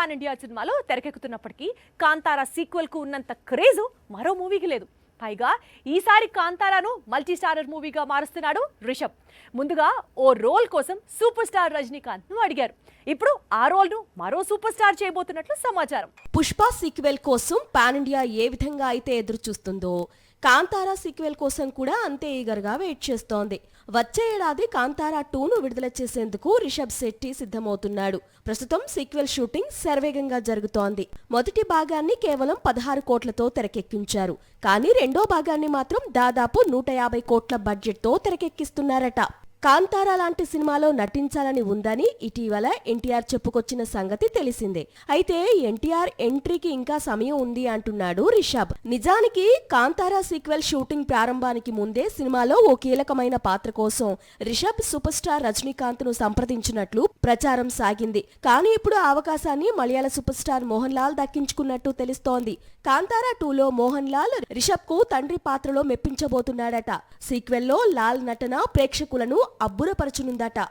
Pan India సినిమాలో తెరకెక్కుతున్నప్పటికీ కాంతారా సీక్వెల్కు ఉన్నంత craze మరో మూవీకి లేదు. పైగా ఈసారి కాంతారాను మల్టీ స్టారర్ మూవీగా మారుస్తున్నాడు రిషబ్. ముందుగా ఓ రోల్ కోసం సూపర్ స్టార్ రజనీకాంత్ను అడిగారు. ఇప్పుడు ఆ రోల్ను మరో సూపర్ స్టార్ చేయబోతున్నట్లు సమాచారం. పుష్ప సీక్వెల్ కోసం పాన్ ఇండియా ఏ విధంగా అయితే ఎదురు చూస్తుందో కాంతారా సీక్వెల్ కోసం కూడా అంతే ఈగర్గా వెయిట్ చేస్తోంది. వచ్చే ఏడాది కాంతారా టూను విడుదల చేసేందుకు రిషబ్ శెట్టి సిద్ధమవుతున్నాడు. ప్రస్తుతం సీక్వెల్ షూటింగ్ శరవేగంగా జరుగుతోంది. మొదటి భాగాన్ని కేవలం పదహారు కోట్లతో తెరకెక్కించారు. కానీ రెండో భాగాన్ని మాత్రం దాదాపు నూట యాభై కోట్ల బడ్జెట్తో తెరకెక్కిస్తున్నారట. కాంతారా లాంటి సినిమాలో నటించాలని ఉందని ఇటీవల ఎన్టీఆర్ చెప్పుకొచ్చిన సంగతి తెలిసిందే. అయితే ఎన్టీఆర్ ఎంట్రీకి ఇంకా సమయం ఉంది అంటున్నాడు రిషబ్. నిజానికి కాంతారా సీక్వెల్ షూటింగ్ ప్రారంభానికి ముందే సినిమాలో ఓ కీలకమైన పాత్ర కోసం రిషబ్ సూపర్ స్టార్ రజనీకాంత్ను సంప్రదించినట్లు ప్రచారం సాగింది. కానీ ఇప్పుడు ఆ అవకాశాన్ని మలయాళ సూపర్ స్టార్ మోహన్ లాల్ దక్కించుకున్నట్టు తెలుస్తోంది. కాంతారా టూలో మోహన్ లాల్ రిషబ్కు తండ్రి పాత్రలో మెప్పించబోతున్నాడట. సీక్వెల్లో లాల్ నటన ప్రేక్షకులను అబ్బురపరచునుందట.